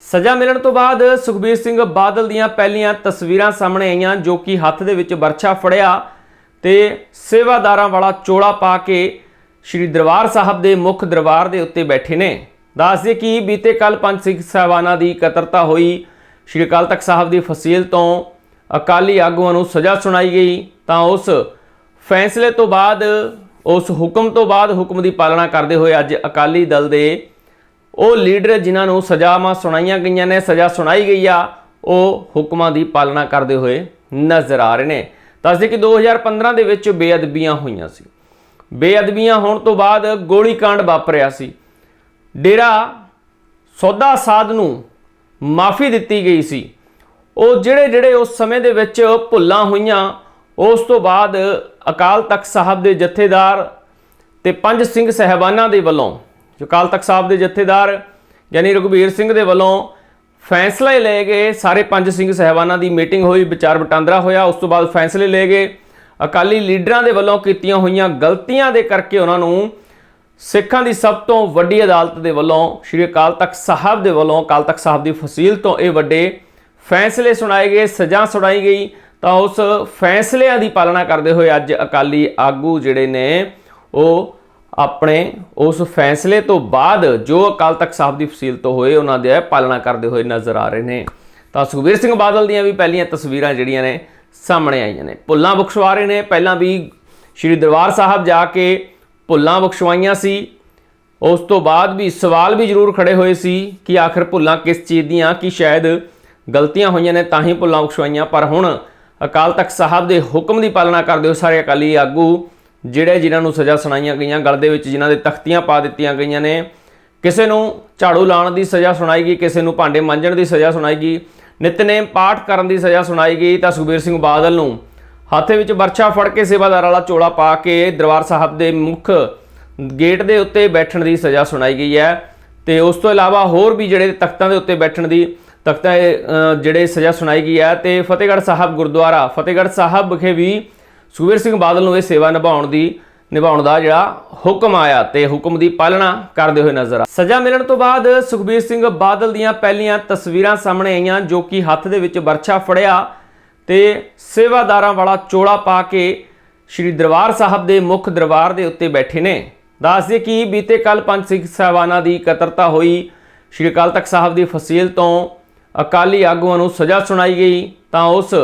ਸਜ਼ਾ ਮਿਲਣ ਤੋਂ ਬਾਅਦ ਸੁਖਬੀਰ ਸਿੰਘ ਬਾਦਲ ਦੀਆਂ ਪਹਿਲੀਆਂ ਤਸਵੀਰਾਂ ਸਾਹਮਣੇ ਆਈਆਂ, ਜੋ ਕਿ ਹੱਥ ਦੇ ਵਿੱਚ ਬਰਛਾ ਫੜਿਆ ਤੇ ਸੇਵਾਦਾਰਾਂ ਵਾਲਾ ਚੋਲਾ ਪਾ ਕੇ ਸ੍ਰੀ ਦਰਬਾਰ ਸਾਹਿਬ ਦੇ ਮੁੱਖ ਦਰਬਾਰ ਦੇ ਉੱਤੇ ਬੈਠੇ ਨੇ। ਦੱਸਦੇ ਕਿ ਬੀਤੇ ਕੱਲ ਪੰਜ ਸਿੱਖ ਸਾਹਿਬਾਨਾਂ ਦੀ ਇਕੱਤਰਤਾ ਹੋਈ। ਸ੍ਰੀ ਅਕਾਲ ਤਖਤ ਸਾਹਿਬ ਦੀ ਫਸੀਲ ਤੋਂ ਅਕਾਲੀ ਆਗੂਆਂ ਨੂੰ ਸਜ਼ਾ ਸੁਣਾਈ ਗਈ। ਤਾਂ ਉਸ ਫੈਸਲੇ ਤੋਂ ਬਾਅਦ, ਉਸ ਹੁਕਮ ਤੋਂ ਬਾਅਦ ਹੁਕਮ ਦੀ ਪਾਲਣਾ ਕਰਦੇ ਹੋਏ ਅੱਜ ਅਕਾਲੀ ਦਲ ਦੇ ਉਹ ਲੀਡਰ ਜਿਨ੍ਹਾਂ ਨੂੰ ਸਜ਼ਾਵਾਂ ਸੁਣਾਈਆਂ ਗਈਆਂ ਨੇ, ਸਜ਼ਾ ਸੁਣਾਈ ਗਈ ਆ, ਉਹ ਹੁਕਮਾਂ ਦੀ ਪਾਲਣਾ ਕਰਦੇ ਹੋਏ ਨਜ਼ਰ ਆ ਰਹੇ ਨੇ। ਦੱਸਦੇ ਕਿ 2015 ਦੇ ਵਿੱਚ ਬੇਅਦਬੀਆਂ ਹੋਈਆਂ ਸੀ। ਬੇਅਦਬੀਆਂ ਹੋਣ ਤੋਂ ਬਾਅਦ ਗੋਲੀकांड ਵਾਪਰਿਆ ਸੀ। ਡੇਰਾ ਸੌਦਾ ਸਾਧ ਨੂੰ ਮਾਫੀ ਦਿੱਤੀ ਗਈ ਸੀ। ਉਹ ਜਿਹੜੇ ਜਿਹੜੇ ਉਸ ਸਮੇਂ ਦੇ ਵਿੱਚ ਭੁੱਲਾਂ ਹੋਈਆਂ, ਉਸ ਤੋਂ ਬਾਅਦ ਅਕਾਲ ਤਖਤ ਸਾਹਿਬ ਦੇ ਜਥੇਦਾਰ ਤੇ ਪੰਜ ਸਿੰਘ ਸਹਿਬਾਨਾਂ ਦੇ ਵੱਲੋਂ ਜੋ ਅਕਾਲ ਤਖਤ ਸਾਹਿਬ ਦੇ ਜਥੇਦਾਰ ਯਾਨੀ ਰਘੁਬੀਰ ਸਿੰਘ ਦੇ ਵੱਲੋਂ ਫੈਸਲੇ ਲਏ ਗਏ ਸਾਰੇ ਪੰਜ ਸਿੰਘ ਸਹਿਬਾਨਾਂ ਦੀ ਮੀਟਿੰਗ ਹੋਈ, ਵਿਚਾਰ ਵਟਾਂਦਰਾ ਹੋਇਆ, ਉਸ ਤੋਂ ਬਾਅਦ ਫੈਸਲੇ ਲਏ ਗਏ। ਅਕਾਲੀ ਲੀਡਰਾਂ ਦੇ ਵੱਲੋਂ ਕੀਤੀਆਂ ਹੋਈਆਂ ਗਲਤੀਆਂ ਦੇ ਕਰਕੇ ਉਹਨਾਂ ਨੂੰ ਸਿੱਖਾਂ ਦੀ ਸਭ ਤੋਂ ਵੱਡੀ ਅਦਾਲਤ ਦੇ ਵੱਲੋਂ, ਸ਼੍ਰੀ ਅਕਾਲ ਤਖਤ ਸਾਹਿਬ ਦੇ ਵੱਲੋਂ, ਅਕਾਲ ਤਖਤ ਸਾਹਿਬ ਦੀ ਫਸੀਲ ਤੋਂ ਇਹ ਵੱਡੇ ਫੈਸਲੇ ਸੁਣਾਏ ਗਏ, ਸਜ਼ਾ ਸੁਣਾਈ ਗਈ। ਤਾਂ ਉਸ ਫੈਸਲਿਆਂ ਦੀ ਪਾਲਣਾ ਕਰਦੇ ਹੋਏ ਅੱਜ ਅਕਾਲੀ ਆਗੂ ਜਿਹੜੇ ਨੇ, ਉਹ ਆਪਣੇ ਉਸ ਫੈਸਲੇ ਤੋਂ ਬਾਅਦ ਜੋ ਅਕਾਲ ਤਖਤ ਸਾਹਿਬ ਦੀ ਫਸੀਲ ਤੋਂ ਹੋਏ ਉਹਨਾਂ ਦੇ ਪਾਲਣਾ ਕਰਦੇ ਹੋਏ ਨਜ਼ਰ ਆ ਰਹੇ ਨੇ। ਤਾਂ ਸੁਖਬੀਰ ਸਿੰਘ ਬਾਦਲ ਦੀਆਂ ਵੀ ਪਹਿਲੀਆਂ ਤਸਵੀਰਾਂ ਜਿਹੜੀਆਂ ਨੇ ਸਾਹਮਣੇ ਆਈਆਂ ਨੇ। ਭੁੱਲਾਂ ਬਖਸ਼ਵਾ ਰਹੇ ਨੇ। ਪਹਿਲਾਂ ਵੀ ਸ਼੍ਰੀ ਦਰਬਾਰ ਸਾਹਿਬ ਜਾ ਕੇ ਭੁੱਲਾਂ ਬਖਸ਼ਵਾਈਆਂ ਸੀ। ਉਸ ਤੋਂ ਬਾਅਦ ਵੀ ਸਵਾਲ ਵੀ ਜ਼ਰੂਰ ਖੜੇ ਹੋਏ ਸੀ ਕਿ ਆਖਰ ਭੁੱਲਾਂ ਕਿਸ ਚੀਜ਼ ਦੀਆਂ, ਕਿ ਸ਼ਾਇਦ ਗਲਤੀਆਂ ਹੋਈਆਂ ਨੇ, ਤਾਂ ਹੀ ਭੁੱਲਾਂ ਬਖਸ਼ਵਾਈਆਂ ਪਰ ਹੁਣ ਅਕਾਲ ਤਖਤ ਸਾਹਿਬ ਦੇ ਹੁਕਮ ਦੀ ਪਾਲਣਾ ਕਰਦੇ ਹੋਏ ਸਾਰੇ ਅਕਾਲੀ ਆਗੂ ਜਿਹੜੇ ਜਿਨ੍ਹਾਂ ਨੂੰ ਸਜ਼ਾ ਸੁਣਾਈਆਂ ਗਈਆਂ, ਗਲ ਦੇ ਵਿੱਚ ਜਿਨ੍ਹਾਂ ਦੇ ਤਖਤੀਆਂ ਪਾ ਦਿੱਤੀਆਂ ਗਈਆਂ ਨੇ, ਕਿਸੇ ਨੂੰ ਝਾੜੂ ਲਾਉਣ ਦੀ ਸਜ਼ਾ ਸੁਣਾਈ ਗਈ ਕਿਸੇ ਨੂੰ ਭਾਂਡੇ ਮਾਂਜਣ ਦੀ ਸਜ਼ਾ ਸੁਣਾਈ ਗਈ ਨਿਤਨੇਮ ਪਾਠ ਕਰਨ ਦੀ ਸਜ਼ਾ ਸੁਣਾਈ ਗਈ ਤਾਂ ਸੁਖਬੀਰ ਸਿੰਘ ਬਾਦਲ ਨੂੰ ਹੱਥੇ ਵਿੱਚ ਵਰਛਾ ਫੜ ਕੇ ਸੇਵਾਦਾਰ ਵਾਲਾ ਚੋਲਾ ਪਾ ਕੇ ਦਰਬਾਰ ਸਾਹਿਬ ਦੇ ਮੁੱਖ ਗੇਟ ਦੇ ਉੱਤੇ ਬੈਠਣ ਦੀ ਸਜ਼ਾ ਸੁਣਾਈ ਗਈ ਹੈ। ਤੇ ਉਸ ਤੋਂ ਇਲਾਵਾ ਹੋਰ ਵੀ ਜਿਹੜੇ ਤਖਤਾਂ ਦੇ ਉੱਤੇ ਬੈਠਣ ਦੀ ਤਖਤਾਂ ਜਿਹੜੇ ਸਜ਼ਾ ਸੁਣਾਈ ਗਈ ਹੈ, ਤੇ ਫਤਿਹਗੜ੍ਹ ਸਾਹਿਬ ਗੁਰਦੁਆਰਾ, ਫਤਿਹਗੜ੍ਹ ਸਾਹਿਬ ਵਿਖੇ ਵੀ ਸੁਖਬੀਰ ਸਿੰਘ ਬਾਦਲ ਨੂੰ ਇਹ ਸੇਵਾ ਨਿਭਾਉਣ ਦੀ, ਨਿਭਾਉਣ ਦਾ ਜਿਹੜਾ ਹੁਕਮ ਆਇਆ ਤੇ ਹੁਕਮ ਦੀ ਪਾਲਣਾ ਕਰਦੇ ਹੋਏ ਨਜ਼ਰ ਆ। ਸਜ਼ਾ ਮਿਲਣ ਤੋਂ ਬਾਅਦ ਸੁਖਬੀਰ ਸਿੰਘ ਬਾਦਲ ਦੀਆਂ ਪਹਿਲੀਆਂ ਤਸਵੀਰਾਂ ਸਾਹਮਣੇ ਆਈਆਂ, ਜੋ ਕਿ ਹੱਥ ਦੇ ਵਿੱਚ ਵਰਛਾ ਫੜਿਆ ਤੇ ਸੇਵਾਦਾਰਾਂ ਵਾਲਾ ਚੋਲਾ ਪਾ ਕੇ ਸ੍ਰੀ ਦਰਬਾਰ ਸਾਹਿਬ ਦੇ ਮੁੱਖ ਦਰਬਾਰ ਦੇ ਉੱਤੇ ਬੈਠੇ ਨੇ। ਦੱਸਦੇ ਕਿ ਬੀਤੇ ਕੱਲ ਪੰਜ ਸਿੱਖ ਸਾਹਿਬਾਨਾਂ ਦੀ ਇਕੱਤਰਤਾ ਹੋਈ। ਸ੍ਰੀ ਅਕਾਲ ਤਖਤ ਸਾਹਿਬ ਦੀ ਫਸੀਲ ਤੋਂ ਅਕਾਲੀ ਆਗੂਆਂ ਨੂੰ ਸਜ਼ਾ ਸੁਣਾਈ ਗਈ। ਤਾਂ ਉਸ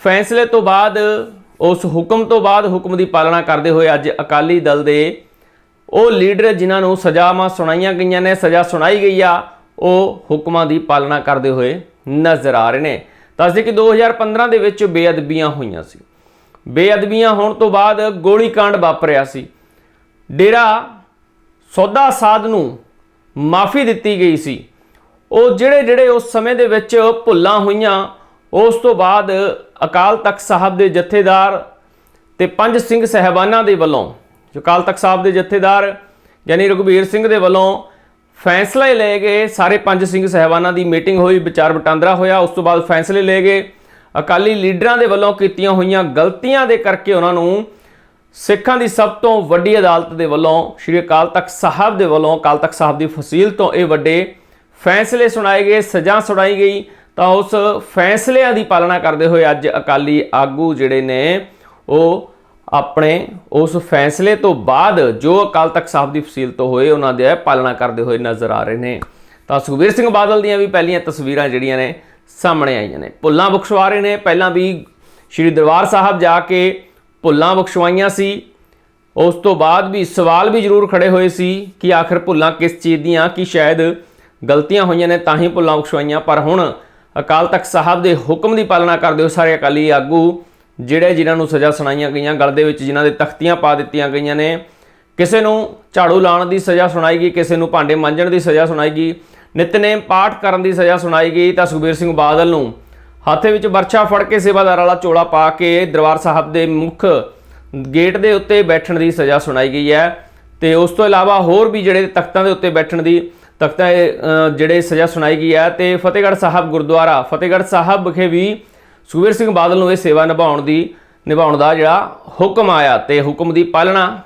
ਫੈਸਲੇ ਤੋਂ ਬਾਅਦ ਉਸ ਹੁਕਮ ਤੋਂ ਬਾਅਦ ਹੁਕਮ ਦੀ ਪਾਲਣਾ ਕਰਦੇ ਹੋਏ ਅੱਜ ਅਕਾਲੀ ਦਲ ਦੇ ਉਹ ਲੀਡਰ ਜਿਨ੍ਹਾਂ ਨੂੰ ਸਜ਼ਾਵਾਂ ਸੁਣਾਈਆਂ ਗਈਆਂ ਨੇ, ਸਜ਼ਾ ਸੁਣਾਈ ਗਈ ਆ, ਉਹ ਹੁਕਮਾਂ ਦੀ ਪਾਲਣਾ ਕਰਦੇ ਹੋਏ ਨਜ਼ਰ ਆ ਰਹੇ ਨੇ। ਦੱਸਦੇ ਕਿ 2015 ਦੇ ਵਿੱਚ ਬੇਅਦਬੀਆਂ ਹੋਈਆਂ ਸੀ। ਬੇਅਦਬੀਆਂ ਹੋਣ ਤੋਂ ਬਾਅਦ ਗੋਲੀकांड ਵਾਪਰਿਆ ਸੀ। ਡੇਰਾ ਸੌਦਾ ਸਾਧ ਨੂੰ ਮਾਫੀ ਦਿੱਤੀ ਗਈ ਸੀ। ਉਹ ਜਿਹੜੇ ਜਿਹੜੇ ਉਸ ਸਮੇਂ ਦੇ ਵਿੱਚ ਭੁੱਲਾਂ ਹੋਈਆਂ ਉਸ ਤੋਂ ਬਾਅਦ ਅਕਾਲ ਤਖਤ ਸਾਹਿਬ ਦੇ ਜਥੇਦਾਰ ਤੇ ਪੰਜ ਸਿੰਘ ਸਹਿਬਾਨਾਂ ਦੇ ਵੱਲੋਂ, ਜੋ ਅਕਾਲ ਤਖਤ ਸਾਹਿਬ ਦੇ ਜਥੇਦਾਰ ਯਾਨੀ ਰਘੁਬੀਰ ਸਿੰਘ ਦੇ ਵੱਲੋਂ ਫੈਸਲੇ ਲਏ ਗਏ, ਸਾਰੇ ਪੰਜ ਸਿੰਘ ਸਹਿਬਾਨਾਂ ਦੀ ਮੀਟਿੰਗ ਹੋਈ, ਵਿਚਾਰ ਵਟਾਂਦਰਾ ਹੋਇਆ, ਉਸ ਤੋਂ ਬਾਅਦ ਫੈਸਲੇ ਲਏ ਗਏ। ਅਕਾਲੀ ਲੀਡਰਾਂ ਦੇ ਵੱਲੋਂ ਕੀਤੀਆਂ ਹੋਈਆਂ ਗਲਤੀਆਂ ਦੇ ਕਰਕੇ ਉਹਨਾਂ ਨੂੰ ਸਿੱਖਾਂ ਦੀ ਸਭ ਤੋਂ ਵੱਡੀ ਅਦਾਲਤ ਦੇ ਵੱਲੋਂ, ਸ਼੍ਰੀ ਅਕਾਲ ਤਖਤ ਸਾਹਿਬ ਦੇ ਵੱਲੋਂ, ਅਕਾਲ ਤਖਤ ਸਾਹਿਬ ਦੀ ਫਸੀਲ ਤੋਂ ਇਹ ਵੱਡੇ ਫੈਸਲੇ ਸੁਣਾਏ ਗਏ, ਸਜ਼ਾ ਸੁਣਾਈ ਗਈ। ਤਾਂ ਉਸ ਫੈਸਲਿਆਂ ਦੀ ਪਾਲਣਾ ਕਰਦੇ ਹੋਏ ਅੱਜ ਅਕਾਲੀ ਆਗੂ ਜਿਹੜੇ ਨੇ, ਉਹ ਆਪਣੇ ਉਸ ਫੈਸਲੇ ਤੋਂ ਬਾਅਦ ਜੋ ਅਕਾਲ ਤਖਤ ਸਾਹਿਬ ਦੀ ਫਸੀਲ ਤੋਂ ਹੋਏ ਉਹਨਾਂ ਦੇ ਪਾਲਣਾ ਕਰਦੇ ਹੋਏ ਨਜ਼ਰ ਆ ਰਹੇ ਨੇ। ਤਾਂ ਸੁਖਬੀਰ ਸਿੰਘ ਬਾਦਲ ਦੀਆਂ ਵੀ ਪਹਿਲੀਆਂ ਤਸਵੀਰਾਂ ਜਿਹੜੀਆਂ ਨੇ ਸਾਹਮਣੇ ਆਈਆਂ ਨੇ। ਭੁੱਲਾਂ ਬਖਸ਼ਵਾ ਰਹੇ ਨੇ। ਪਹਿਲਾਂ ਵੀ ਸ੍ਰੀ ਦਰਬਾਰ ਸਾਹਿਬ ਜਾ ਕੇ ਭੁੱਲਾਂ ਬਖਸ਼ਵਾਈਆਂ ਸੀ। ਉਸ ਤੋਂ ਬਾਅਦ ਵੀ ਸਵਾਲ ਵੀ ਜ਼ਰੂਰ ਖੜੇ ਹੋਏ ਸੀ ਕਿ ਆਖਰ ਭੁੱਲਾਂ ਕਿਸ ਚੀਜ਼ ਦੀਆਂ, ਕਿ ਸ਼ਾਇਦ ਗਲਤੀਆਂ ਹੋਈਆਂ ਨੇ, ਤਾਂ ਹੀ ਭੁੱਲਾਂ ਬਖਸ਼ਵਾਈਆਂ ਪਰ ਹੁਣ ਅਕਾਲ ਤਖਤ ਸਾਹਿਬ ਦੇ ਹੁਕਮ ਦੀ ਪਾਲਣਾ ਕਰਦੇ ਹੋ ਸਾਰੇ ਅਕਾਲੀ ਆਗੂ, ਜਿਹੜੇ ਜਿਨ੍ਹਾਂ ਨੂੰ ਸਜ਼ਾ ਸੁਣਾਈਆਂ ਗਈਆਂ, ਗਲ ਦੇ ਵਿੱਚ ਜਿਨ੍ਹਾਂ ਦੇ ਤਖਤੀਆਂ ਪਾ ਦਿੱਤੀਆਂ ਗਈਆਂ ਨੇ, ਕਿਸੇ ਨੂੰ ਝਾੜੂ ਲਾਉਣ ਦੀ ਸਜ਼ਾ ਸੁਣਾਈ ਗਈ ਕਿਸੇ ਨੂੰ ਭਾਂਡੇ ਮਾਂਜਣ ਦੀ ਸਜ਼ਾ ਸੁਣਾਈ ਗਈ ਨਿਤਨੇਮ ਪਾਠ ਕਰਨ ਦੀ ਸਜ਼ਾ ਸੁਣਾਈ ਗਈ ਤਾਂ ਸੁਖਬੀਰ ਸਿੰਘ ਬਾਦਲ ਨੂੰ ਹੱਥੇ ਵਿੱਚ ਵਰਛਾ ਫੜ ਕੇ ਸੇਵਾਦਾਰ ਵਾਲਾ ਚੋਲਾ ਪਾ ਕੇ ਦਰਬਾਰ ਸਾਹਿਬ ਦੇ ਮੁੱਖ ਗੇਟ ਦੇ ਉੱਤੇ ਬੈਠਣ ਦੀ ਸਜ਼ਾ ਸੁਣਾਈ ਗਈ ਹੈ। ਤੇ ਉਸ ਤੋਂ ਇਲਾਵਾ ਹੋਰ ਵੀ ਜਿਹੜੇ ਤਖਤਾਂ ਦੇ ਉੱਤੇ ਬੈਠਣ ਦੀ ਤਖਤਾਂ ਜਿਹੜੇ ਸਜ਼ਾ ਸੁਣਾਈ ਗਈ ਹੈ ਤੇ ਫਤਿਹਗੜ੍ਹ ਸਾਹਿਬ ਗੁਰਦੁਆਰਾ, ਫਤਿਹਗੜ੍ਹ ਸਾਹਿਬ ਵਿਖੇ ਵੀ ਸੁਖਬੀਰ ਸਿੰਘ ਬਾਦਲ ਨੂੰ ਇਹ ਸੇਵਾ ਨਿਭਾਉਣ ਦੀ, ਨਿਭਾਉਣ ਦਾ ਜਿਹੜਾ ਹੁਕਮ ਆਇਆ ਤੇ ਹੁਕਮ ਦੀ ਪਾਲਣਾ